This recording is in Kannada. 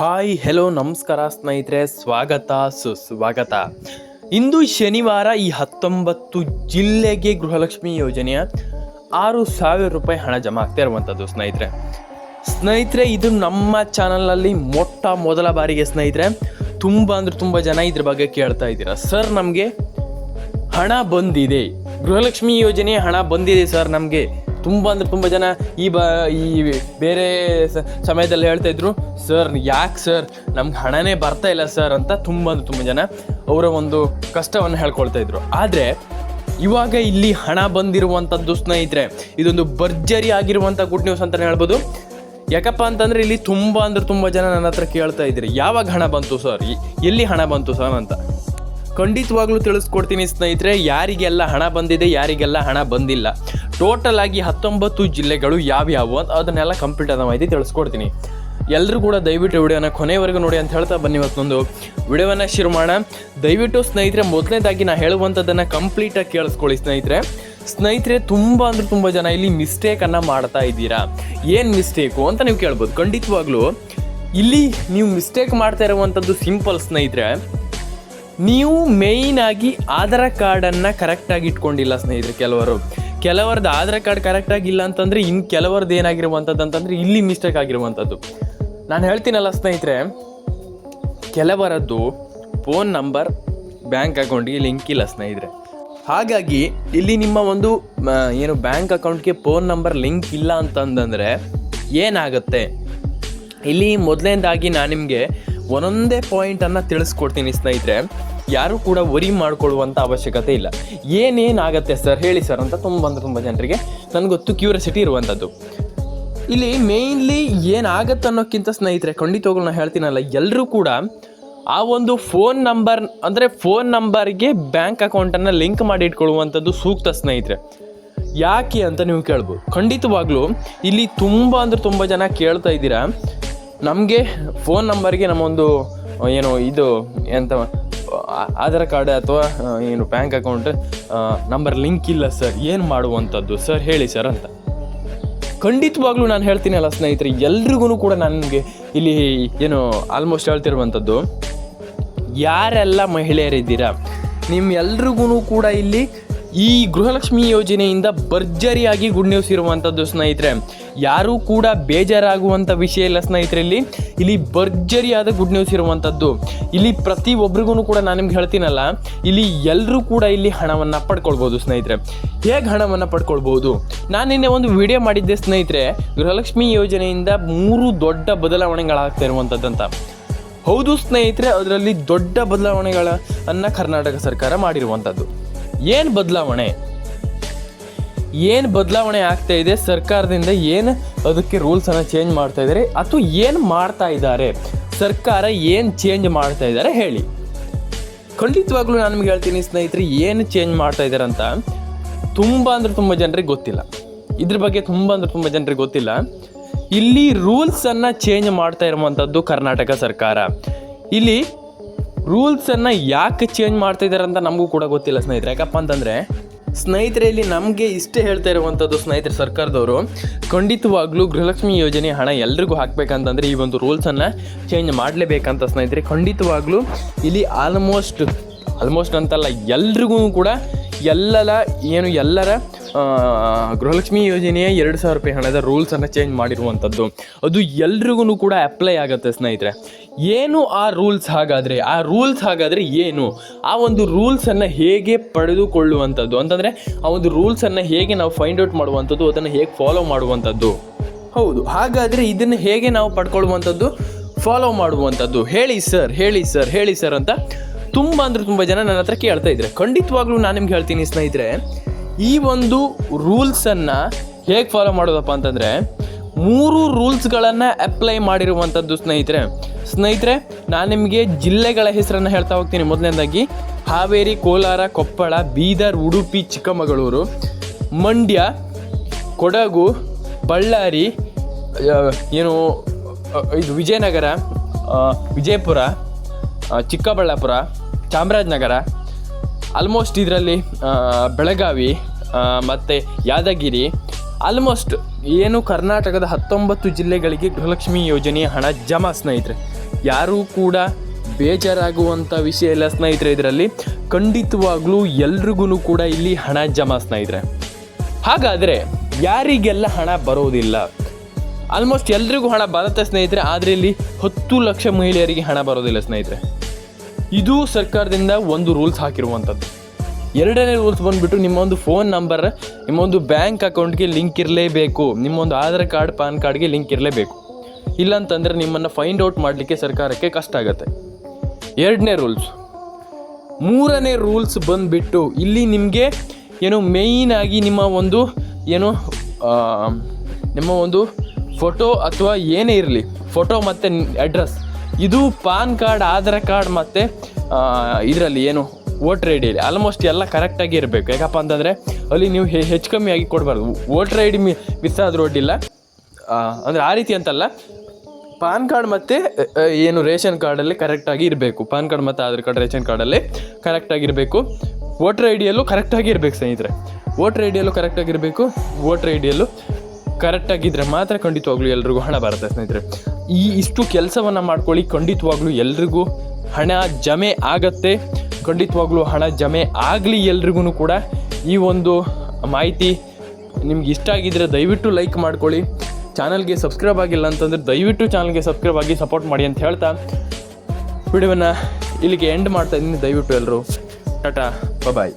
ಹಾಯ್ ಹೆಲೋ ನಮಸ್ಕಾರ ಸ್ನೇಹಿತರೆ, ಸ್ವಾಗತ, ಸುಸ್ವಾಗತ. ಇಂದು ಶನಿವಾರ ಈ ಹತ್ತೊಂಬತ್ತು ಜಿಲ್ಲೆಗೆ ಗೃಹಲಕ್ಷ್ಮಿ ಯೋಜನೆಯ ಆರು ಸಾವಿರ ರೂಪಾಯಿ ಹಣ ಜಮಾ ಆಗ್ತಾ ಇರುವಂಥದ್ದು ಸ್ನೇಹಿತರೆ. ಸ್ನೇಹಿತರೆ, ಇದು ನಮ್ಮ ಚಾನಲ್ನಲ್ಲಿ ಮೊಟ್ಟ ಮೊದಲ ಬಾರಿಗೆ ಸ್ನೇಹಿತರೆ. ತುಂಬ ಅಂದ್ರೆ ತುಂಬ ಜನ ಇದ್ರ ಬಗ್ಗೆ ಕೇಳ್ತಾ ಇದ್ದೀರಾ. ಸರ್ ನಮಗೆ ಹಣ ಬಂದಿದೆ. ಗೃಹಲಕ್ಷ್ಮಿ ಯೋಜನೆ ಹಣ ಬಂದಿದೆ ಸರ್ ನಮಗೆ. ತುಂಬ ಅಂದರೆ ತುಂಬ ಜನ ಈ ಬ, ಈ ಬೇರೆ ಸಮಯದಲ್ಲಿ ಹೇಳ್ತಾ ಇದ್ರು ಸರ್ ಯಾಕೆ ಸರ್ ನಮ್ಗೆ ಹಣನೇ ಬರ್ತಾ ಇಲ್ಲ ಸರ್ ಅಂತ ತುಂಬ ಅಂದ್ರೆ ತುಂಬ ಜನ ಅವರ ಒಂದು ಕಷ್ಟವನ್ನು ಹೇಳ್ಕೊಳ್ತಾ ಇದ್ರು. ಆದರೆ ಇವಾಗ ಇಲ್ಲಿ ಹಣ ಬಂದಿರುವಂಥದ್ದು ಸ್ನೇಹಿತರೆ, ಇದೊಂದು ಭರ್ಜರಿ ಆಗಿರುವಂಥ ಗುಡ್ ನ್ಯೂಸ್ ಅಂತಲೇ ಹೇಳ್ಬೋದು. ಯಾಕಪ್ಪ ಅಂತಂದರೆ ಇಲ್ಲಿ ತುಂಬ ಅಂದ್ರೆ ತುಂಬ ಜನ ನನ್ನ ಹತ್ರ ಕೇಳ್ತಾ ಇದ್ದೀರಿ. ಯಾವಾಗ ಹಣ ಬಂತು ಸರ್ ಎಲ್ಲಿ ಹಣ ಬಂತು ಸರ್ ಅಂತ? ಖಂಡಿತವಾಗ್ಲೂ ತಿಳಿಸ್ಕೊಡ್ತೀನಿ ಸ್ನೇಹಿತರೆ, ಯಾರಿಗೆಲ್ಲ ಹಣ ಬಂದಿದೆ, ಯಾರಿಗೆಲ್ಲ ಹಣ ಬಂದಿಲ್ಲ. ಟೋಟಲ್ ಆಗಿ ಹತ್ತೊಂಬತ್ತು ಜಿಲ್ಲೆಗಳು ಯಾವ್ಯಾವು ಅಂತ ಅದನ್ನೆಲ್ಲ ಕಂಪ್ಲೀಟ್ ಆದ ಮಾಹಿತಿ ತಿಳಿಸ್ಕೊಡ್ತೀನಿ. ಎಲ್ಲರೂ ಕೂಡ ದಯವಿಟ್ಟು ವಿಡಿಯೋನ ಕೊನೆವರೆಗೂ ನೋಡಿ ಅಂತ ಹೇಳ್ತಾ ಬನ್ನಿ ಇವತ್ತೊಂದು ವಿಡಿಯೋವನ್ನು ಶುರು ಮಾಡೋಣ. ದಯವಿಟ್ಟು ಸ್ನೇಹಿತರೆ, ಮೊದಲನೇದಾಗಿ ನಾನು ಹೇಳುವಂಥದ್ದನ್ನು ಕಂಪ್ಲೀಟಾಗಿ ಕೇಳಿಸ್ಕೊಳ್ಳಿ ಸ್ನೇಹಿತರೆ. ಸ್ನೇಹಿತರೆ, ತುಂಬ ಅಂದರೆ ತುಂಬ ಜನ ಇಲ್ಲಿ ಮಿಸ್ಟೇಕನ್ನು ಮಾಡ್ತಾ ಇದ್ದೀರಾ? ಏನು ಮಿಸ್ಟೇಕು ಅಂತ ನೀವು ಕೇಳ್ಬೋದು. ಖಂಡಿತವಾಗ್ಲೂ, ಇಲ್ಲಿ ನೀವು ಮಿಸ್ಟೇಕ್ ಮಾಡ್ತಾ ಇರುವಂಥದ್ದು ಸಿಂಪಲ್ ಸ್ನೇಹಿತರೆ. ನೀವು ಮೇಯ್ನಾಗಿ ಆಧಾರ್ ಕಾರ್ಡನ್ನು ಕರೆಕ್ಟಾಗಿ ಇಟ್ಕೊಂಡಿಲ್ಲ ಸ್ನೇಹಿತರೆ ಕೆಲವರು. ಕೆಲವರದ್ದು ಆಧಾರ್ ಕಾರ್ಡ್ ಕರೆಕ್ಟಾಗಿ ಇಲ್ಲ ಅಂತಂದರೆ ಇನ್ನು ಕೆಲವರದ್ದು ಏನಾಗಿರುವಂಥದ್ದು ಅಂತಂದರೆ ಇಲ್ಲಿ ಮಿಸ್ಟೇಕ್ ಆಗಿರುವಂಥದ್ದು. ನಾನು ಹೇಳ್ತೀನಲ್ಲ ಸ್ನೇಹಿತರೆ, ಕೆಲವರದ್ದು ಫೋನ್ ನಂಬರ್ ಬ್ಯಾಂಕ್ ಅಕೌಂಟ್ಗೆ ಲಿಂಕ್ ಇಲ್ಲ ಸ್ನೇಹಿತರೆ. ಹಾಗಾಗಿ ಇಲ್ಲಿ ನಿಮ್ಮ ಒಂದು ಏನು ಬ್ಯಾಂಕ್ ಅಕೌಂಟ್ಗೆ ಫೋನ್ ನಂಬರ್ ಲಿಂಕ್ ಇಲ್ಲ ಅಂತಂದರೆ ಏನಾಗುತ್ತೆ? ಇಲ್ಲಿ ಮೊದಲನೇದಾಗಿ ನಾನು ನಿಮಗೆ ಒಂದೊಂದೇ ಪಾಯಿಂಟನ್ನು ತಿಳಿಸ್ಕೊಡ್ತೀನಿ ಸ್ನೇಹಿತರೆ. ಯಾರು ಕೂಡ ವರಿ ಮಾಡ್ಕೊಳ್ಳುವಂಥ ಅವಶ್ಯಕತೆ ಇಲ್ಲ. ಏನೇನಾಗತ್ತೆ ಸರ್? ಹೇಳಿ ಸರ್ ಅಂತ ತುಂಬ ಅಂದರೆ ತುಂಬ ಜನರಿಗೆ ನನಗೆ ಗೊತ್ತು ಕ್ಯೂರಿಯಾಸಿಟಿ ಇರುವಂಥದ್ದು ಇಲ್ಲಿ ಮೇಯ್ನ್ಲಿ ಏನಾಗತ್ತೆ ಅನ್ನೋಕ್ಕಿಂತ ಸ್ನೇಹಿತರೆ, ಖಂಡಿತವಾಗ್ಲೂ ನಾನು ಹೇಳ್ತೀನಲ್ಲ ಎಲ್ಲರೂ ಕೂಡ ಆ ಒಂದು ಫೋನ್ ನಂಬರ್, ಅಂದರೆ ಫೋನ್ ನಂಬರ್ಗೆ ಬ್ಯಾಂಕ್ ಅಕೌಂಟನ್ನು ಲಿಂಕ್ ಮಾಡಿ ಇಟ್ಕೊಳ್ಳುವಂಥದ್ದು ಸೂಕ್ತ ಸ್ನೇಹಿತರೆ. ಯಾಕೆ ಅಂತ ನೀವು ಕೇಳ್ಬೋದು. ಖಂಡಿತವಾಗ್ಲೂ ಇಲ್ಲಿ ತುಂಬ ಅಂದರೆ ತುಂಬ ಜನ ಕೇಳ್ತಾ ಇದ್ದೀರಾ. ನಮಗೆ ಫೋನ್ ನಂಬರ್ಗೆ ನಮ್ಮೊಂದು ಏನು, ಇದು, ಎಂತ ಆಧಾರ್ ಕಾರ್ಡ್ ಅಥವಾ ಏನು ಬ್ಯಾಂಕ್ ಅಕೌಂಟ್ ನಂಬರ್ ಲಿಂಕ್ ಇಲ್ಲ ಸರ್. ಏನು ಮಾಡುವಂಥದ್ದು? ಸರ್, ಹೇಳಿ ಸರ್ ಅಂತ. ಖಂಡಿತವಾಗ್ಲೂ ನಾನು ಹೇಳ್ತೀನಲ್ಲ ಸ್ನೇಹಿತರೆ ಎಲ್ರಿಗೂ ಕೂಡ ನನಗೆ ಇಲ್ಲಿ ಏನು ಆಲ್ಮೋಸ್ಟ್ ಹೇಳ್ತಿರುವಂಥದ್ದು, ಯಾರೆಲ್ಲ ಮಹಿಳೆಯರಿದ್ದೀರಾ ನಿಮ್ಮೆಲ್ರಿಗೂ ಕೂಡ ಇಲ್ಲಿ ಈ ಗೃಹಲಕ್ಷ್ಮಿ ಯೋಜನೆಯಿಂದ ಭರ್ಜರಿಯಾಗಿ ಗುಡ್ ನ್ಯೂಸ್ ಇರುವಂಥದ್ದು ಸ್ನೇಹಿತರೆ. ಯಾರೂ ಕೂಡ ಬೇಜಾರಾಗುವಂಥ ವಿಷಯ ಇಲ್ಲ ಸ್ನೇಹಿತರೆ ಇಲ್ಲಿ. ಇಲ್ಲಿ ಭರ್ಜರಿಯಾದ ಗುಡ್ ನ್ಯೂಸ್ ಇರುವಂಥದ್ದು ಇಲ್ಲಿ ಪ್ರತಿ ಒಬ್ರಿಗೂ ಕೂಡ ನಾನು ನಿಮ್ಗೆ ಹೇಳ್ತೀನಲ್ಲ, ಇಲ್ಲಿ ಎಲ್ಲರೂ ಕೂಡ ಇಲ್ಲಿ ಹಣವನ್ನು ಪಡ್ಕೊಳ್ಬೋದು ಸ್ನೇಹಿತರೆ. ಹೇಗೆ ಹಣವನ್ನು ಪಡ್ಕೊಳ್ಬೋದು? ನಾನು ನಿನ್ನೆ ಒಂದು ವಿಡಿಯೋ ಮಾಡಿದ್ದೆ ಸ್ನೇಹಿತರೆ, ಗೃಹಲಕ್ಷ್ಮಿ ಯೋಜನೆಯಿಂದ ಮೂರು ದೊಡ್ಡ ಬದಲಾವಣೆಗಳಾಗ್ತಾ ಇರುವಂಥದ್ದಂತ ಹೌದು ಸ್ನೇಹಿತರೆ, ಅದರಲ್ಲಿ ದೊಡ್ಡ ಬದಲಾವಣೆಗಳನ್ನು ಕರ್ನಾಟಕ ಸರ್ಕಾರ ಮಾಡಿರುವಂಥದ್ದು ಏನು ಬದಲಾವಣೆ? ಏನು ಬದಲಾವಣೆ ಆಗ್ತಾ ಇದೆ? ಸರ್ಕಾರದಿಂದ ಏನು ಅದಕ್ಕೆ ರೂಲ್ಸನ್ನು ಚೇಂಜ್ ಮಾಡ್ತಾ ಇದ್ದಾರೆ ಅಥವಾ ಏನು ಮಾಡ್ತಾ ಇದ್ದಾರೆ ಸರ್ಕಾರ ಏನು ಚೇಂಜ್ ಮಾಡ್ತಾ ಇದ್ದಾರೆ ಹೇಳಿ. ಖಂಡಿತವಾಗ್ಲೂ ನಾನು ನಿಮ್ಗೆ ಹೇಳ್ತೀನಿ ಸ್ನೇಹಿತರೆ, ಏನು ಚೇಂಜ್ ಮಾಡ್ತಾ ಇದ್ದಾರೆ ಅಂತ ತುಂಬ ಅಂದ್ರೆ ತುಂಬ ಜನರಿಗೆ ಗೊತ್ತಿಲ್ಲ. ಇದ್ರ ಬಗ್ಗೆ ತುಂಬ ಅಂದ್ರೆ ತುಂಬ ಜನರಿಗೆ ಗೊತ್ತಿಲ್ಲ. ಇಲ್ಲಿ ರೂಲ್ಸನ್ನು ಚೇಂಜ್ ಮಾಡ್ತಾ ಇರುವಂಥದ್ದು ಕರ್ನಾಟಕ ಸರ್ಕಾರ. ಇಲ್ಲಿ ರೂಲ್ಸನ್ನು ಯಾಕೆ ಚೇಂಜ್ ಮಾಡ್ತಾ ಇದ್ದಾರೆ ಅಂತ ನಮಗೂ ಕೂಡ ಗೊತ್ತಿಲ್ಲ ಸ್ನೇಹಿತರೆ. ಯಾಕಪ್ಪ ಅಂತಂದರೆ, ಸ್ನೇಹಿತರೆ, ಇಲ್ಲಿ ನಮಗೆ ಇಷ್ಟೇ ಹೇಳ್ತಾ ಇರುವಂಥದ್ದು ಸ್ನೇಹಿತರೆ ಸರ್ಕಾರದವರು, ಖಂಡಿತವಾಗ್ಲೂ ಗೃಹಲಕ್ಷ್ಮಿ ಯೋಜನೆ ಹಣ ಎಲ್ರಿಗೂ ಹಾಕಬೇಕಂತಂದರೆ ಈ ಒಂದು ರೂಲ್ಸನ್ನು ಚೇಂಜ್ ಮಾಡಲೇಬೇಕಂತ ಸ್ನೇಹಿತರೆ. ಖಂಡಿತವಾಗ್ಲೂ ಇಲ್ಲಿ ಆಲ್ಮೋಸ್ಟ್ ಆಲ್ಮೋಸ್ಟ್ ಅಂತಲ್ಲ ಎಲ್ರಿಗೂ ಕೂಡ ಎಲ್ಲರ ಏನು ಎಲ್ಲರ ಗೃಹಲಕ್ಷ್ಮಿ ಯೋಜನೆಯ ಎರಡು ಸಾವಿರ ರೂಪಾಯಿ ಹಣದ ರೂಲ್ಸನ್ನು ಚೇಂಜ್ ಮಾಡಿರುವಂಥದ್ದು. ಅದು ಎಲ್ರಿಗೂ ಕೂಡ ಅಪ್ಲೈ ಆಗುತ್ತೆ ಸ್ನೇಹಿತರೆ. ಏನು ಆ ರೂಲ್ಸ್ ಹಾಗಾದರೆ? ಆ ರೂಲ್ಸ್ ಹಾಗಾದರೆ ಏನು? ಆ ಒಂದು ರೂಲ್ಸನ್ನು ಹೇಗೆ ಪಡೆದುಕೊಳ್ಳುವಂಥದ್ದು? ಅಂತಂದರೆ, ಆ ಒಂದು ರೂಲ್ಸನ್ನು ಹೇಗೆ ನಾವು ಫೈಂಡ್ ಔಟ್ ಮಾಡುವಂಥದ್ದು, ಅದನ್ನು ಹೇಗೆ ಫಾಲೋ ಮಾಡುವಂಥದ್ದು? ಹೌದು, ಹಾಗಾದರೆ ಇದನ್ನು ಹೇಗೆ ನಾವು ಪಡ್ಕೊಳ್ಳುವಂಥದ್ದು? ಫಾಲೋ ಮಾಡುವಂಥದ್ದು. ಹೇಳಿ ಸರ್ ಹೇಳಿ ಸರ್ ಹೇಳಿ ಸರ್ ಅಂತ ತುಂಬ ಅಂದ್ರೆ ತುಂಬ ಜನ ನನ್ನ ಹತ್ರ ಕೇಳ್ತಾ ಇದ್ದಾರೆ ಖಂಡಿತವಾಗ್ಲೂ ನಾನು ನಿಮ್ಗೆ ಹೇಳ್ತೀನಿ ಸ್ನೇಹಿತರೆ, ಈ ಒಂದು ರೂಲ್ಸನ್ನು ಹೇಗೆ ಫಾಲೋ ಮಾಡೋದಪ್ಪ ಅಂತಂದರೆ, ಮೂರು ರೂಲ್ಸ್ಗಳನ್ನು ಅಪ್ಲೈ ಮಾಡಿರುವಂಥದ್ದು ಸ್ನೇಹಿತರೆ. ಸ್ನೇಹಿತರೆ, ನಾನು ನಿಮಗೆ ಜಿಲ್ಲೆಗಳ ಹೆಸರನ್ನು ಹೇಳ್ತಾ ಹೋಗ್ತೀನಿ ಮೊದಲನೇದಾಗಿ. ಹಾವೇರಿ, ಕೋಲಾರ, ಕೊಪ್ಪಳ, ಬೀದರ್, ಉಡುಪಿ, ಚಿಕ್ಕಮಗಳೂರು, ಮಂಡ್ಯ, ಕೊಡಗು, ಬಳ್ಳಾರಿ ಏನು ಇದು ವಿಜಯನಗರ ವಿಜಯಪುರ ಚಿಕ್ಕಬಳ್ಳಾಪುರ, ಚಾಮರಾಜನಗರ ಆಲ್ಮೋಸ್ಟ್ ಇದರಲ್ಲಿ ಬೆಳಗಾವಿ ಮತ್ತು ಯಾದಗಿರಿ ಆಲ್ಮೋಸ್ಟ್ ಏನು ಕರ್ನಾಟಕದ ಹತ್ತೊಂಬತ್ತು ಜಿಲ್ಲೆಗಳಿಗೆ ಗೃಹಲಕ್ಷ್ಮಿ ಯೋಜನೆಯ ಹಣ ಜಮಾ ಸ್ನೇಹಿತರೆ. ಯಾರೂ ಕೂಡ ಬೇಜಾರಾಗುವಂಥ ವಿಷಯ ಇಲ್ಲ ಸ್ನೇಹಿತರೆ ಇದರಲ್ಲಿ. ಖಂಡಿತವಾಗ್ಲೂ ಎಲ್ರಿಗೂ ಕೂಡ ಇಲ್ಲಿ ಹಣ ಜಮಾ ಸ್ನೇಹಿತರೆ. ಹಾಗಾದರೆ ಯಾರಿಗೆಲ್ಲ ಹಣ ಬರೋದಿಲ್ಲ? ಆಲ್ಮೋಸ್ಟ್ ಎಲ್ರಿಗೂ ಹಣ ಬರುತ್ತೆ ಸ್ನೇಹಿತರೆ, ಆದರೆ ಇಲ್ಲಿ ಹತ್ತು ಲಕ್ಷ ಮಹಿಳೆಯರಿಗೆ ಹಣ ಬರೋದಿಲ್ಲ ಸ್ನೇಹಿತರೆ. ಇದು ಸರ್ಕಾರದಿಂದ ಒಂದು ರೂಲ್ಸ್ ಹಾಕಿರುವಂಥದ್ದು ಎರಡನೇ ರೂಲ್ಸ್ ಬಂದುಬಿಟ್ಟು ನಿಮ್ಮೊಂದು ಫೋನ್ ನಂಬರ್ ನಿಮ್ಮೊಂದು ಬ್ಯಾಂಕ್ ಅಕೌಂಟ್ಗೆ ಲಿಂಕ್ ಇರಲೇಬೇಕು. ನಿಮ್ಮೊಂದು ಆಧಾರ್ ಕಾರ್ಡ್ ಪಾನ್ ಕಾರ್ಡ್ಗೆ ಲಿಂಕ್ ಇರಲೇಬೇಕು. ಇಲ್ಲಾಂತಂದರೆ ನಿಮ್ಮನ್ನು ಫೈಂಡ್ ಔಟ್ ಮಾಡಲಿಕ್ಕೆ ಸರ್ಕಾರಕ್ಕೆ ಕಷ್ಟ ಆಗುತ್ತೆ. ಎರಡನೇ ರೂಲ್ಸ್ ಮೂರನೇ ರೂಲ್ಸ್ ಬಂದುಬಿಟ್ಟು ಇಲ್ಲಿ ನಿಮಗೆ ಏನು ಮೇಯ್ನ್ ಆಗಿ ನಿಮ್ಮ ಒಂದು ಏನು ನಿಮ್ಮ ಒಂದು ಫೋಟೋ ಅಥವಾ ಏನೇ ಇರಲಿ ಫೋಟೋ ಮತ್ತು ಅಡ್ರೆಸ್ ಇದು ಪಾನ್ ಕಾರ್ಡ್, ಆಧಾರ್ ಕಾರ್ಡ್ ಮತ್ತು ಇದರಲ್ಲಿ ಏನು ವೋಟರ್ ಐ ಡಿಯಲ್ಲಿ ಆಲ್ಮೋಸ್ಟ್ ಎಲ್ಲ ಕರೆಕ್ಟಾಗಿ ಇರಬೇಕು. ಯಾಕಪ್ಪ ಅಂತಂದರೆ, ಅಲ್ಲಿ ನೀವು ಹೆಚ್ಚು ಕಮ್ಮಿ ಆಗಿ ಕೊಡಬಾರ್ದು. ವೋಟರ್ ಐ ಡಿ ಮಿ ಮಿಸ್ ಆದರೂ ಅಡ್ಡಿಲ್ಲ ಅಂದರೆ ಆ ರೀತಿ ಅಂತಲ್ಲ. ಪಾನ್ ಕಾರ್ಡ್ ಮತ್ತು ಏನು ರೇಷನ್ ಕಾರ್ಡಲ್ಲಿ ಕರೆಕ್ಟಾಗಿ ಇರಬೇಕು. ಪಾನ್ ಕಾರ್ಡ್ ಮತ್ತು ಆಧಾರ್ ಕಾರ್ಡ್, ರೇಷನ್ ಕಾರ್ಡಲ್ಲಿ ಕರೆಕ್ಟಾಗಿರಬೇಕು ವೋಟರ್ ಐ ಡಿಯಲ್ಲೂ ಕರೆಕ್ಟಾಗಿ ಇರಬೇಕು ಸ್ನೇಹಿತರೆ. ವೋಟರ್ ಐ ಡಿಯಲ್ಲೂ ಕರೆಕ್ಟಾಗಿರಬೇಕು ವೋಟರ್ ಐ ಡಿಯಲ್ಲೂ ಕರೆಕ್ಟಾಗಿದ್ದರೆ ಮಾತ್ರ ಖಂಡಿತವಾಗ್ಲೂ ಎಲ್ರಿಗೂ ಹಣ ಬರುತ್ತೆ ಸ್ನೇಹಿತರೆ. ಈ ಇಷ್ಟು ಕೆಲಸವನ್ನು ಮಾಡ್ಕೊಳ್ಳಿ, ಖಂಡಿತವಾಗ್ಲೂ ಎಲ್ರಿಗೂ ಹಣ ಜಮೆ ಆಗತ್ತೆ. ಖಂಡಿತವಾಗ್ಲೂ ಹಣ ಜಮೆ ಆಗಲಿ ಎಲ್ರಿಗೂ ಕೂಡ. ಈ ಒಂದು ಮಾಹಿತಿ ನಿಮ್ಗೆ ಇಷ್ಟ ಆಗಿದ್ದರೆ ದಯವಿಟ್ಟು ಲೈಕ್ ಮಾಡ್ಕೊಳ್ಳಿ. ಚಾನಲ್ಗೆ ಸಬ್ಸ್ಕ್ರೈಬ್ ಆಗಿಲ್ಲ ಅಂತಂದರೆ ದಯವಿಟ್ಟು ಚಾನಲ್ಗೆ ಸಬ್ಸ್ಕ್ರೈಬ್ ಆಗಿ ಸಪೋರ್ಟ್ ಮಾಡಿ ಅಂತ ಹೇಳ್ತಾ ವಿಡಿಯೋವನ್ನು ಇಲ್ಲಿಗೆ ಎಂಡ್ ಮಾಡ್ತಾ ಇದ್ದೀನಿ. ದಯವಿಟ್ಟು ಎಲ್ಲರೂ ಟಾಟಾ ಬಾಯ್